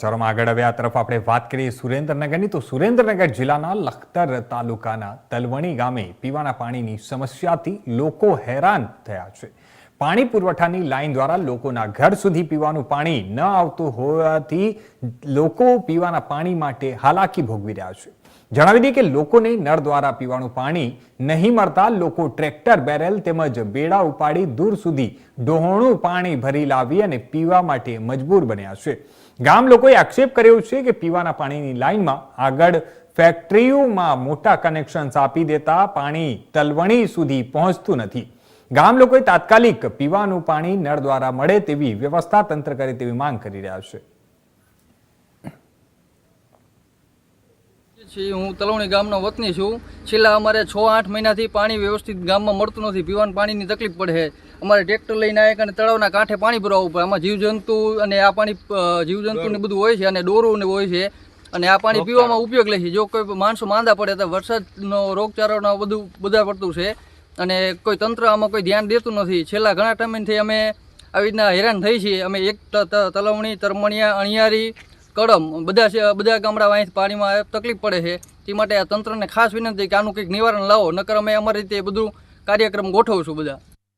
ચાલો આગળ હવે આ તરફ આપણે વાત કરીએ સુરેન્દ્રનગરની. તો સુરેન્દ્રનગર જિલ્લાના લખતર તાલુકાના તલવણી ગામે પીવાના પાણીની સમસ્યાથી લોકો હેરાન થયા છે. પાણી પુરવઠાની લાઈન દ્વારા લોકોના ઘર સુધી પીવાનું પાણી ન આવતું હોવાથી લોકો પીવાના પાણી માટે હાલાકી ભોગવી રહ્યા છે. જણાવી દઈએ કે લોકોને નળ દ્વારા પીવાનું પાણી નહીં મળતા લોકો ટ્રેક્ટર, બેરેલ તેમજ બેડા ઉપાડી દૂર સુધી ડહોણું પાણી ભરી લાવી અને પીવા માટે મજબૂર બન્યા છે. ગામ લોકોએ આક્ષેપ કર્યો છે કે પીવાના પાણીની લાઇનમાં આગળ ફેક્ટરીઓમાં મોટા કનેક્શન્સ આપી દેતા પાણી તલવણી સુધી પહોંચતું નથી. ગામ લોકોએ તાત્કાલિક પીવાનું પાણી નળ દ્વારા મળે તેવી વ્યવસ્થા તંત્ર કરે તેવી માંગ કરી રહ્યા છે. છીએ હું તલવણી ગામનો વતની છું. છેલ્લા અમારે છ આઠ મહિનાથી પાણી વ્યવસ્થિત ગામમાં મળતું નથી. પીવાનું પાણીની તકલીફ પડે છે. અમારે ટ્રેક્ટર લઈને આવે અને તળાવના કાંઠે પાણી ભરાવવું પડે. આમાં જીવજંતુ અને આ પાણી જીવજંતુને બધું હોય છે અને ડોરું ને હોય છે. અને આ પાણી પીવામાં ઉપયોગ લે છે. જો કોઈ માણસો માંદા પડે તો વરસાદનો રોગચાળાનો બધું બધા પડતું છે. અને કોઈ તંત્ર આમાં કોઈ ધ્યાન દેતું નથી. છેલ્લા ઘણા ટાઈમથી અમે આવી રીતના હેરાન થઈ છીએ. અમે એક તલવણી, તરમણિયા, અણિયારી, કડમ બધા બધા ગામડા અહીં પાણીમાં તકલીફ પડે છે. તે માટે આ તંત્રને ખાસ વિનંતી કે આનું કંઈક નિવારણ લાવો. નકર અમે અમારી રીતે બધું કાર્યક્રમ ગોઠવશું બધા.